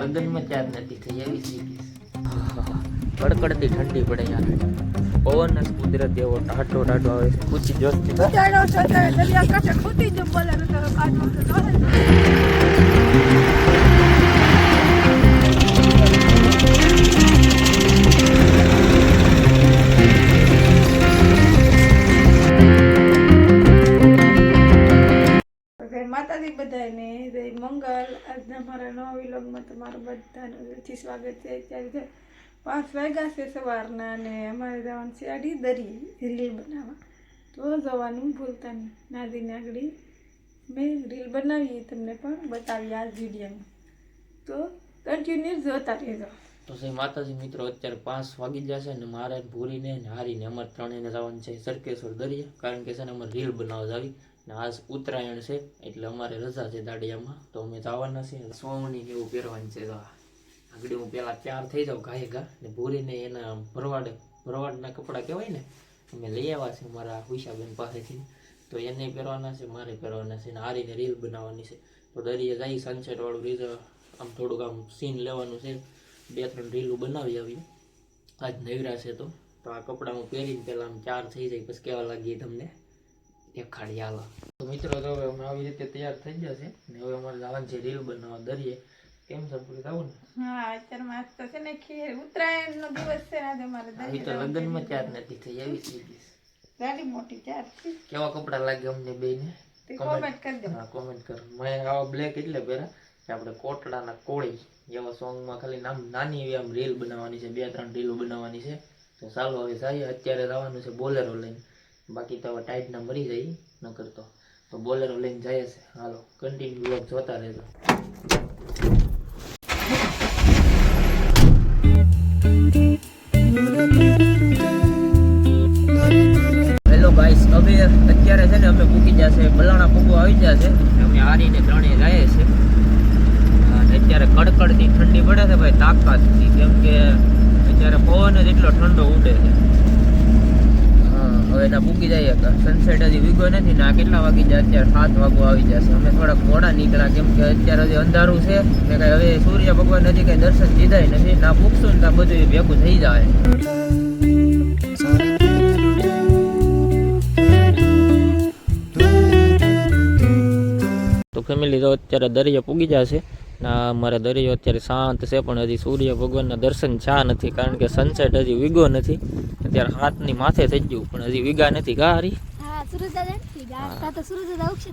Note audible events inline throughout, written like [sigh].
લગ્નમાં નથી થઈ કડકડતી ઠંડી પડે યાર. પવન જ કુદરત એવો ટાટો ટાટો આવે છે. પૂછી જોસ્તી ખોટી જ બોલે આજના મારા નવા વિલોગમાં તમારું બધાનું દિલથી સ્વાગત છે. અત્યારે પાંચ વાગ્યા છે સવારના અને અમારે જવાનું છે આડી દરી રીલ બનાવવા. તો જવાનું ભૂલતા નહીં. નાદીને આગળ મેં રીલ બનાવી તમને પણ બતાવી આ વિડીયોમાં. તો કન્ટિન્યુ જોતા રહેજો. તો શ્રી માતાજી મિત્રો, અત્યારે પાંચ વાગી જશે ને મારે ભૂરીને હારીને અમારે ત્રણેયને જવાનું છે સરકેશ્વર દરિયા. કારણ કે છે ને અમારે રીલ બનાવવા જાવી ને આજ ઉત્તરાયણ છે, એટલે અમારે રજા છે દાડિયામાં, તો અમે જવાના છે સોવણી ને એવું પહેરવાની છે, તો આગળ હું પહેલાં તૈયાર થઈ જાઉં ગાયે ગા ને ભૂરીને એના ભરવાડ, ભરવાડના કપડાં કહેવાય ને, અમે લઈ આવ્યા છે મારા હુશાબેન પાસેથી. તો એને પહેરવાના છે, મારે પહેરવાના છે, ને હારીને રીલ બનાવવાની છે. તો દરિયા જાય સનસેટવાળું રીલ, આમ થોડુંક આમ સીન લેવાનું છે. બે ત્રણ રીલું બનાવી આવીએ આજ નવરા છે તો તો આ કપડાં હું પહેરીને પહેલાં આમ ચાર થઈ જાય, પછી કેવા લાગીએ તમને. દેખાડી હાલો. તો મિત્રો તો હવે અમે આવી રીતે તૈયાર થઈ ગયા છે. ને હવે અમારે જવાનું છે રીલ બનાવવા દરિયે. કેમ છે પૂરી થવું ને? હા અત્યારે માસ તો છે ને ખીર ઉત્તરાયણનો દિવસ છે આજે મારે દરિયે તો લગ્નમાં ચાર નથી થઈ આવી છે. ગાડી મોટી ચાર કેવા કપડા લાગે અમને બે ને કોમેન્ટ કરી દો. હા કોમેન્ટ કરો. મેં આવા બ્લેક એટલે પહેરા કે આપણે કોટડાના કોળી એવા સોંગમાં ખાલી નામ નાની એવી આમ રીલ બનાવવાની છે બે ત્રણ રીલો બનાવવાની છે. તો ચાલો હવે સાહેબ અત્યારે જવાનું છે બોલેરો લઈને. બાકી તો ટાઈટના મરી જાય ન કરતો તો. બોલેરો લઈને જાય છે. હાલો કન્ટિન્યુ બ્લોક જોતા રહેજો. હેલો ગાઈસ હવે અત્યારે છે ને અમે પૂકી છે. બલાણા પૂગો આવી જશે અમે હારીને ત્રણેય જાય છે. અને અત્યારે કડકડતી ઠંડી પડે છે ભાઈ, તાકાતથી. કેમ કે અત્યારે પવન જ એટલો ઠંડો ઉડે છે. હવે ના પૂકી જઈએ સનસેટ હજી વીગો નથી ને આ કેટલા વાગી જાય? અત્યારે સાત વાગો આવી જશે. અમે થોડાક મોડા નીકળ્યા, કેમ કે અત્યારે હજી અંધારું છે ને કઈ હવે સૂર્ય ભગવાન હજી કઈ દર્શન દીધાય નથી ના પૂછશું ને ત્યાં બધું ભેગું થઈ જાય. તો ફેમિલી તો અત્યારે દરિયા પૂગી જશે. ના અમારે દરિયો અત્યારે શાંત છે, પણ હજી સૂર્ય ભગવાનના દર્શન છા નથી, કારણ કે સનસેટ હજી વીગો નથી. અત્યારે હાથની માથે થઈ ગયું પણ હજી વીગા નથી ઉગશે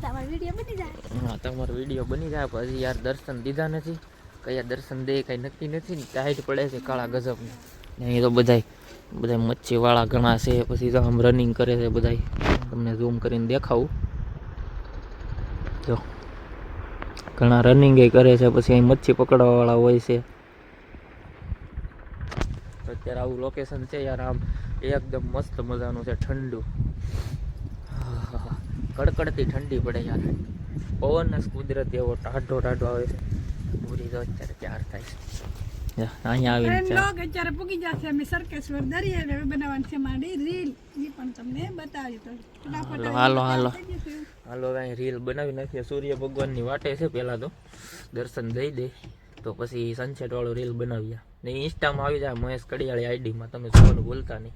તમારો વીડિયો બની જાય હજી યાર દર્શન દીધા નથી. કયા દર્શન દે કઈ નક્કી નથી. ને ટાઈટ પડે છે કાળા ગજબની. ને અહીં તો બધા બધા મચ્છીવાળા ઘણા છે પછી તો આમ રનિંગ કરે છે બધા તમને ઝૂમ કરીને દેખાવું. જો. ઘણા રનિંગ કરે છે પછી અહીં મચ્છી પકડવાવાળા હોય છે. અત્યારે આવું લોકેશન છે યાર આમ એકદમ મસ્ત મજાનું છે ઠંડુ. કડકડતી ઠંડી પડે યાર. પવન જ કુદરત એવો ટાઢો ટાઢો આવે છે. પૂરી તો અત્યારે ત્યાર થાય છે. અહીંયા આવીને લોગ અત્યારે પૂગી જશે. અમે સરકેશ્વર દરિયે હવે બનાવવાની છે મારી રીલ. એ પણ તમને બતાવી તો હાલો, હાલો, કાંઈ રીલ બનાવી નાખીએ. સૂર્ય ભગવાનની વાટે છે પહેલાં તો. દર્શન દઈ દે. તો પછી સનસેટ વાળો રીલ બનાવ્યા ને ઇન્સ્ટામાં આવી જાય મહેશ કડિયાળી આઈડીમાં તમે જોવાનું ભૂલતા નહીં.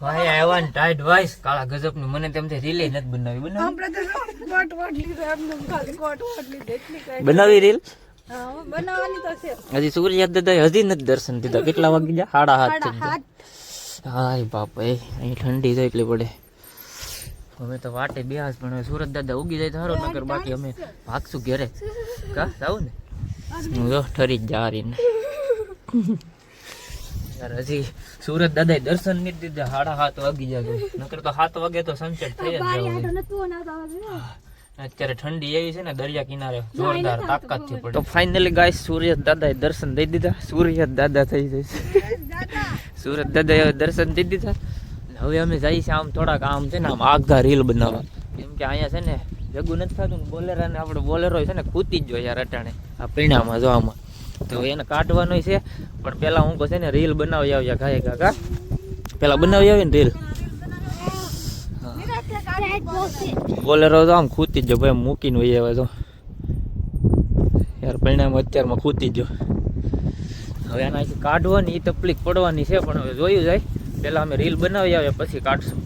ભાઈ આવ્યા ને ટાઈટ વાઈસ કાળા ગજબની મને તેમથી રીલે નથી બનાવી. બનાવી? આપણે તો કોટ વોટ લીધો એમને ખાલી કોટ વોટ લીધો બનાવી રીલ હા બનાવવાની તો છે. હજી સૂર્ય દાદા હજી નથી દર્શન દીધા. કેટલા વાગી ગયા? સાડા હાથ હાય બાપ એ અહીં ઠંડી તો એટલી પડે. અમે તો વાટે બેહાસ પણ સુરત દાદા ઉગી જાય તો સારો નગર બાકી અમે ભાગશું ઘેરે. કા જાવ ને? હું જો ઠરી જ જા રહીને. [laughs] યાર હજી સુરત દાદા દર્શન નથી દીધા સાડા સાત વાગી જાય નકર તો સાત વાગે તો સનસેટ થઈ જ જવું. અત્યારે ઠંડી એવી છે ને દરિયા કિનારે જોરદાર તાકાતથી પડે તો ફાઇનલી ગાઈસ સૂર્ય દાદાએ દર્શન દઈ દીધા. સૂર્ય દાદા થઈ જશે. સુરત દાદાએ દર્શન દઈ દીધા. હવે અમે જઈએ છીએ આમ થોડાક આમ છે ને આમ આગા રીલ બનાવવા. કેમ કે અહીંયા છે ને જગુ નથી થતું ને બોલેરા ને આપણે બોલેરો છે ને ખૂતી જ જોઈએ યાર અટાણે આ પીણામાં જો આમાં. તો એને કાઢવાનું છે. પણ પેલા હું કહું છે ને, રીલ બનાવી આવ્યા ગાય કાકા. પેલા બનાવી આવી ને રીલ. બોલેરો તો આમ ખૂતી જો ભાઈ મૂકીને વહી આવે તો. યાર પરિણામ અત્યારમાં ખૂતી જ હવે આનાથી કાઢવાની તકલીફ પડવાની છે, પણ હવે જોયું જાય. પહેલાં અમે રીલ બનાવી આવ્યા પછી કાઢશું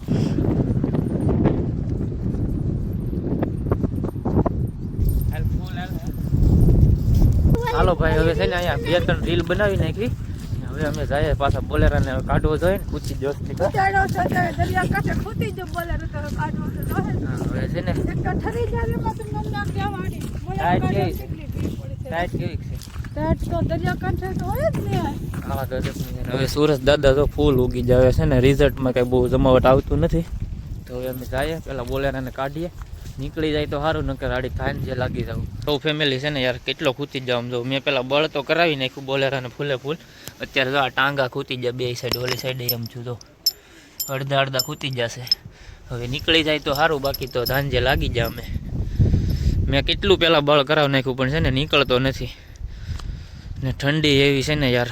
હાલ, ફૂલ હાલ, હાલ. ભાઈ હવે છે ને અહીંયા બે ત્રણ રીલ બનાવી નાખી. હવે અમે જઈએ પાછા બોલેરાને કાઢવો જોઈએ ને પૂછી જોસ્તી ઉતાર્યો છે ત્યારે દરિયા કાંઠે ખૂટી જ બોલે તો કાઢવો જોઈએ. હવે છે ને. ને હવે સુરત દાદા તો ફૂલ ઉગી જાય છે ને રિઝલ્ટમાં કઈ બહુ જમાવટ આવતું નથી. તો હવે અમે જઈએ પેલા બોલેરાને કાઢીએ. નીકળી જાય તો સારું નકર આડી ફાઇન જે લાગી જાવ. સૌ ફેમિલી છે ને યાર, કેટલો ખૂતી જાવ જો. મેં પેલા બળ તો કરાવી નાખ્યું બોલેરાને ફૂલે ફૂલ. અત્યારે જો આ ટાંગા ખૂતી જાય બે સાઈડ ઓલી સાઈડે એમ છું તો અડધા અડધા ખૂતી જશે. હવે નીકળી જાય તો સારું બાકી તો ધાંજે લાગી જાય અમે. મેં કેટલું પહેલાં બળ કરાવી નાખ્યું, પણ છે ને નીકળતો નથી. ને ઠંડી એવી છે ને યાર.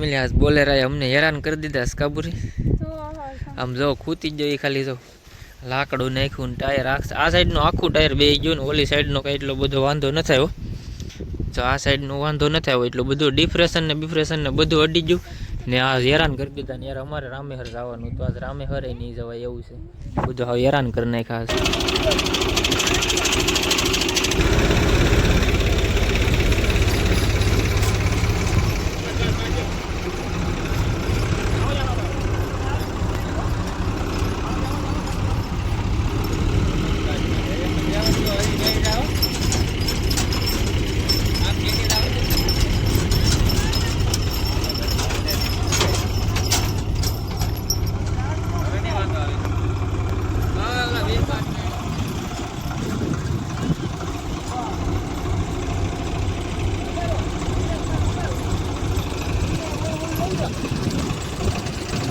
ફેમિલી આજ બોલેરાએ અમને હેરાન કરી દીધા સ્કાબુરી આમ જો ખૂતી જ જોઈ ખાલી જો. લાકડું નાખ્યું ને ટાયર આ આ સાઈડનું આખું ટાયર બે ગયું ને ઓલી સાઈડનો કંઈ એટલો બધો વાંધો ન થયો જો આ સાઈડનો વાંધો ન થયો એટલું બધું ડિપ્રેશન ને બિપ્રેશન ને બધું અડી ગયું. ને આ હેરાન કરી દીધા ને યાર અમારે રામેહર જવાનું તો આજ રામેહર નહીં જવાય એવું છે. બધું હવે હેરાન કરી નાખ્યા છે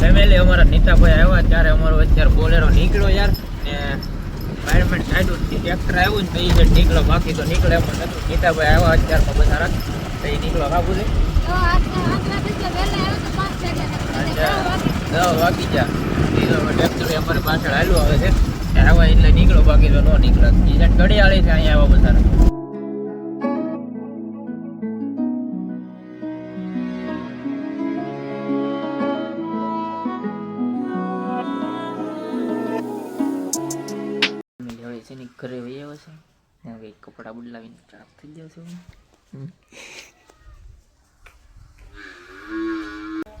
ફેમિલી અમારા ત્યારે અમારો અત્યારે બોલેરો નીકળ્યો યાર, ને એન્વાયરમેન્ટ સાઈડ ટ્રેક્ટર આવ્યું ને એ નીકળ્યો બાકી તો નીકળે એમ નતું નીતાભાઈ આવ્યા અત્યારમાં બધા એ નીકળો કાબુ વાગ્યા દસ વાગી ગયા. ટ્રેક્ટર અમારે પાછળ હાલ્યું આવે છે. આવ્યા એટલે નીકળો, બાકી તો ન નીકળે. ઘડિયાળી છે અહીંયા આવ્યા બધા થઈ જશે [laughs]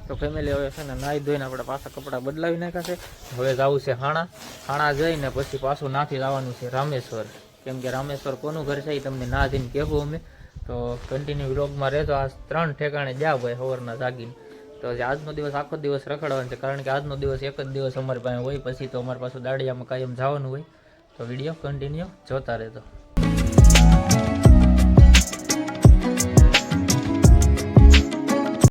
તો ફેમિલી હવે છે ને નાહી ધોઈને આપણે પાછા કપડાં બદલાવી નાખ્યા છે. હવે જવું છે હાણા. હાણા જઈને પછી પાછું નાથી જવાનું છે રામેશ્વર. કેમ કે રામેશ્વર કોનું ઘર છે એ તમને ના જઈને કહેવું અમે. તો કન્ટિન્યુ વ્લોગમાં રહેતો આ ત્રણ ઠેકાણે જ્યાં હોય સવારના જાગીને. તો આજનો દિવસ આખો દિવસ રખડવાનો છે. કારણ કે આજનો દિવસ એક જ દિવસ અમારી પાસે હોય. પછી તો અમારી પાસે દાડિયામાં કાયમ જવાનું હોય. તો વીડિયો કન્ટિન્યુ જોતા રહેજો.